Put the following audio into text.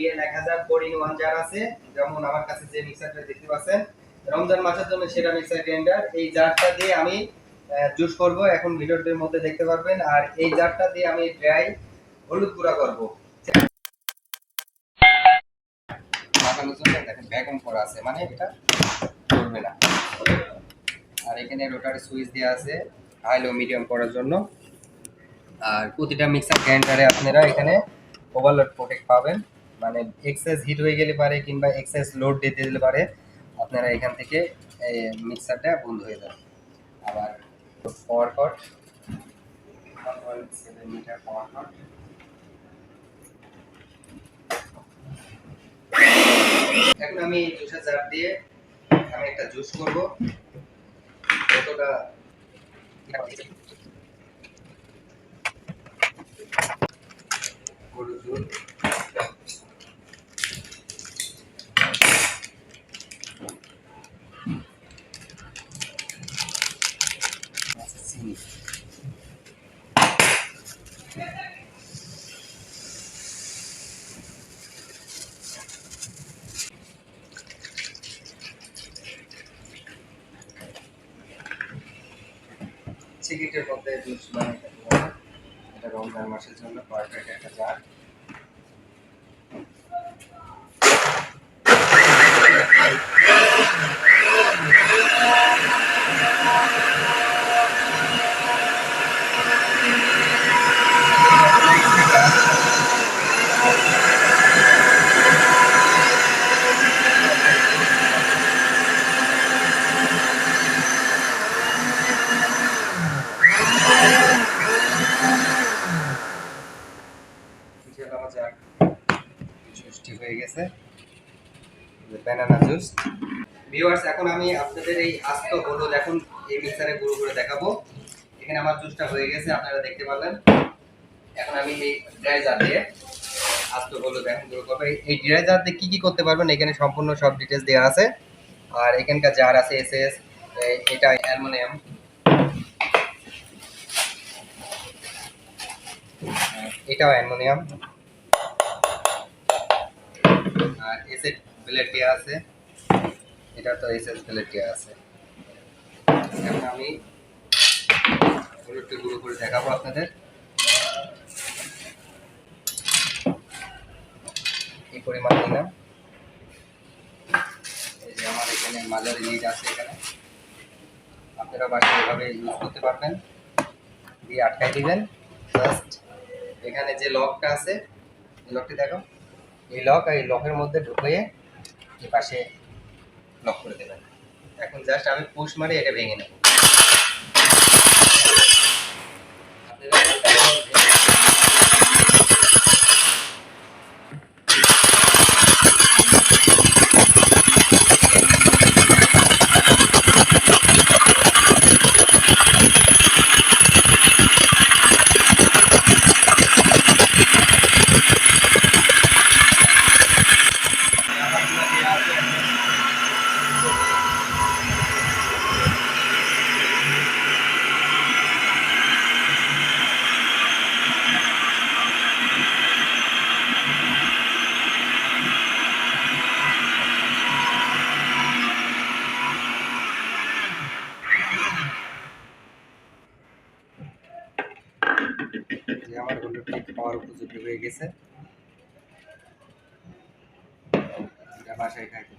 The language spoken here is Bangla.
বিএল এক হাজার ফোর ইন ওয়ান জার আছে, যেমন আমার কাছে যে মিক্সারটা দেখতে পাচ্ছেন, রমজান মাসের জন্য সেরা মিক্সার গ্রাইন্ডার এই জারটা দিয়ে আমি জুস করব, এখন ভিডিওটির মধ্যে দেখতে পারবেন। আর এই জারটা দিয়ে আমি ড্রাই হলুদ গুঁড়া করব। করা আছে মানে এটা করবে না। আর এখানে সুইচ দেওয়া আছে হাই মিডিয়াম জন্য। আর প্রতিটা মিক্সার গ্রাইন্ডারে আপনারা এখানে ওভারলোড প্রোটেক্ট পাবেন। মানে এক্সেস হিট হয়ে গেলে পারে কিংবা এক্সেস লোড দিতে দিলে পারে, আপনারা এখান থেকে মিক্সারটা বন্ধ হয়ে যাবে। আবার পাওয়ার কট সেভেন মিটার পাওয়ার এখন আমি জুসের জার দিয়ে আমি একটা জুস করব। কতটা সিগারেটের মধ্যে জুস হবে এটা রমজান মাসের জন্য পারফেক্ট একটা জার কিছু হলো আমার জার জুসটি হয়ে গেছে। ব্যানানা জুস ভিউয়ার্স এখন আমি আপনাদের এই আস্ত হলুদ, এখন এই মিক্সারে গুঁড়ো করে দেখাবো। এখানে আমার জুসটা হয়ে গেছে, আপনারা দেখতে পারলেন। এখন আমি এই ড্রাই জার দিয়ে আস্ত হলুদ এখন গুঁড়ো করব। এই- এই ড্রাই জার দিয়ে কী কী করতে পারবেন, এখানে সম্পূর্ণ সব ডিটেলস দেওয়া আছে। আর এখানকার জার আছে এস এস এটা অ্যালুমিনিয়াম। এটাও অ্যালুমিনিয়াম। আর এসএস প্লেট দেওয়া আছে। এটা তো এসএস প্লেট দেওয়া আছে। এখন আমি হলুদটা গুঁড়ো করে দেখাবো আপনাদের। এই পরিমাণ এই যে আমার এখানে মাঝারি লিড আছে এখানে। আপনারা বাসায় এভাবে ইউজ করতে পারবেন। দিয়ে আটকাই দিবেন। জাস্ট এখানে যে লকটা আছে লকটি দেখো এই লক আর এই লকের মধ্যে ঢুকিয়ে এই পাশে লক করে দেবেন। এখন জাস্ট আমি পুশ মারি এটা ভেঙে নেব যে পাওয়ার উপযোগী হয়ে গেছে। বাসায় খাইতে